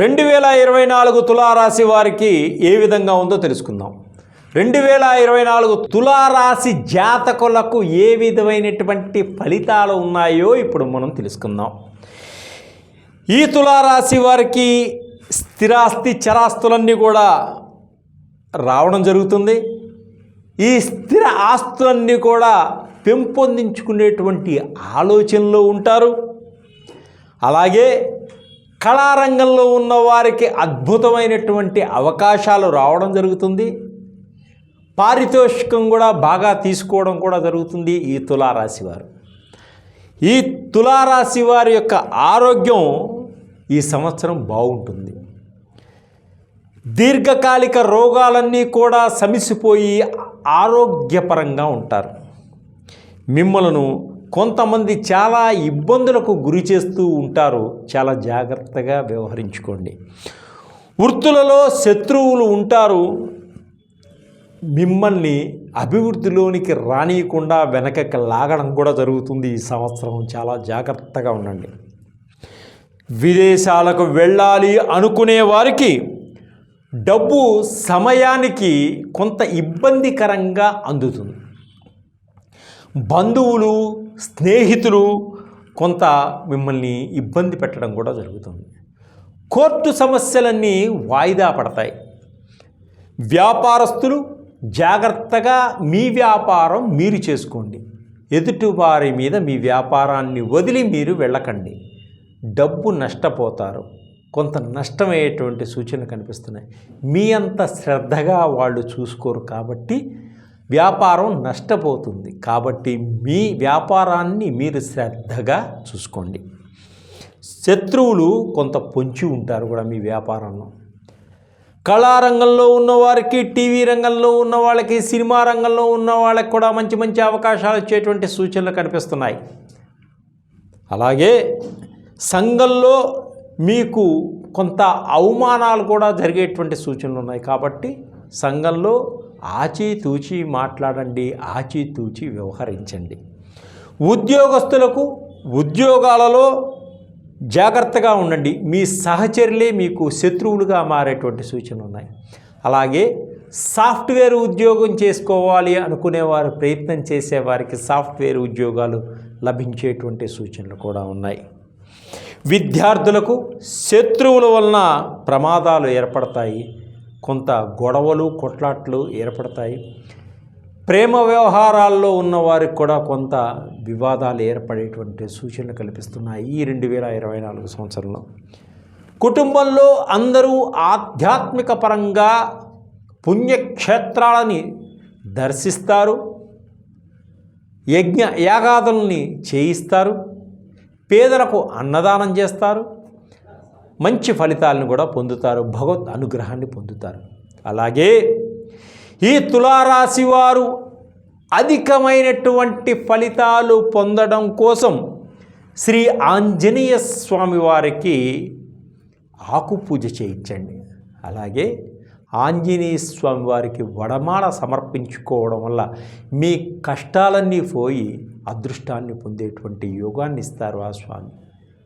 రెండు వేల ఇరవై నాలుగు తులారాశి వారికి ఏ విధంగా ఉందో తెలుసుకుందాం. రెండు వేల ఇరవై నాలుగు తులారాశి జాతకులకు ఏ విధమైనటువంటి ఫలితాలు ఉన్నాయో ఇప్పుడు మనం తెలుసుకుందాం. ఈ తులారాశి వారికి స్థిరాస్తి చరాస్తులన్నీ కూడా రావడం జరుగుతుంది. ఈ స్థిర ఆస్తులన్నీ కూడా పెంపొందించుకునేటువంటి ఆలోచనలో ఉంటారు. అలాగే కళారంగంలో ఉన్న వారికి అద్భుతమైనటువంటి అవకాశాలు రావడం జరుగుతుంది. పారితోషికం కూడా బాగా తీసుకోవడం కూడా జరుగుతుంది ఈ తులారాశి వారు. ఈ తులారాశి వారి యొక్క ఆరోగ్యం ఈ సంవత్సరం బాగుంటుంది. దీర్ఘకాలిక రోగాలన్నీ కూడా సమిసిపోయి ఆరోగ్యపరంగా ఉంటారు. మిమ్మలను కొంతమంది చాలా ఇబ్బందులకు గురి చేస్తూ ఉంటారు చాలా జాగ్రత్తగా వ్యవహరించుకోండి. వృత్తులలో శత్రువులు ఉంటారు. మిమ్మల్ని అభివృద్ధిలోనికి రానియకుండా వెనకకి లాగడం కూడా జరుగుతుంది ఈ సంవత్సరం. చాలా జాగ్రత్తగా ఉండండి. విదేశాలకు వెళ్ళాలి అనుకునే వారికి డబ్బు సమయానికి కొంత ఇబ్బందికరంగా అందుతుంది. బంధువులు స్నేహితులు కొంత మిమ్మల్ని ఇబ్బంది పెట్టడం కూడా జరుగుతుంది. కోర్టు సమస్యలన్నీ వాయిదా పడతాయి. వ్యాపారస్తులు జాగ్రత్తగా మీ వ్యాపారం మీరు చేసుకోండి. ఎదుటివారి మీద మీ వ్యాపారాన్ని వదిలి మీరు వెళ్ళకండి. డబ్బు నష్టపోతారు. కొంత నష్టమయ్యేటువంటి సూచనలు కనిపిస్తున్నాయి. మీ అంత శ్రద్ధగా వాళ్ళు చూసుకోరు కాబట్టి వ్యాపారం నష్టపోతుంది. కాబట్టి మీ వ్యాపారాన్ని మీరు శ్రద్ధగా చూసుకోండి. శత్రువులు కొంత పొంచి ఉంటారు కూడా మీ వ్యాపారంలో. కళారంగంలో ఉన్నవారికి టీవీ రంగంలో ఉన్న వాళ్ళకి సినిమా రంగంలో ఉన్న వాళ్ళకి కూడా మంచి మంచి అవకాశాలు ఇచ్చేటువంటి సూచనలు కనిపిస్తున్నాయి. అలాగే సంఘంలో మీకు కొంత అవమానాలు కూడా జరిగేటువంటి సూచనలు ఉన్నాయి. కాబట్టి సంఘంలో ఆచితూచి మాట్లాడండి ఆచితూచి వ్యవహరించండి. ఉద్యోగస్తులకు ఉద్యోగాలలో జాగ్రత్తగా ఉండండి. మీ సహచరులే మీకు శత్రువులుగా మారేటువంటి సూచనలు ఉన్నాయి. అలాగే సాఫ్ట్వేర్ ఉద్యోగం చేసుకోవాలి అనుకునేవారు ప్రయత్నం చేసేవారికి సాఫ్ట్వేర్ ఉద్యోగాలు లభించేటువంటి సూచనలు కూడా ఉన్నాయి. విద్యార్థులకు శత్రువుల వలన ప్రమాదాలు ఏర్పడతాయి. కొంత గొడవలు కొట్లాట్లు ఏర్పడతాయి. ప్రేమ వ్యవహారాల్లో ఉన్నవారికి కూడా కొంత వివాదాలు ఏర్పడేటువంటి సూచనలు కల్పిస్తున్నాయి ఈ రెండు వేల ఇరవై నాలుగు సంవత్సరంలో. కుటుంబంలో అందరూ ఆధ్యాత్మిక పరంగా పుణ్యక్షేత్రాలని దర్శిస్తారు. యజ్ఞ యాగాదుల్ని చేయిస్తారు. పేదలకు అన్నదానం చేస్తారు. మంచి ఫలితాలను కూడా పొందుతారు భగవత్ అనుగ్రహాన్ని పొందుతారు. అలాగే ఈ తులారాశి వారు అధికమైనటువంటి ఫలితాలు పొందడం కోసం శ్రీ ఆంజనేయ స్వామి వారికి ఆకు పూజ చేయించండి. అలాగే ఆంజనేయ స్వామి వారికి వడమాల సమర్పించుకోవడం వల్ల మీ కష్టాలన్నీ పోయి అదృష్టాన్ని పొందేటువంటి యోగాన్ని ఇస్తారు ఆ స్వామి.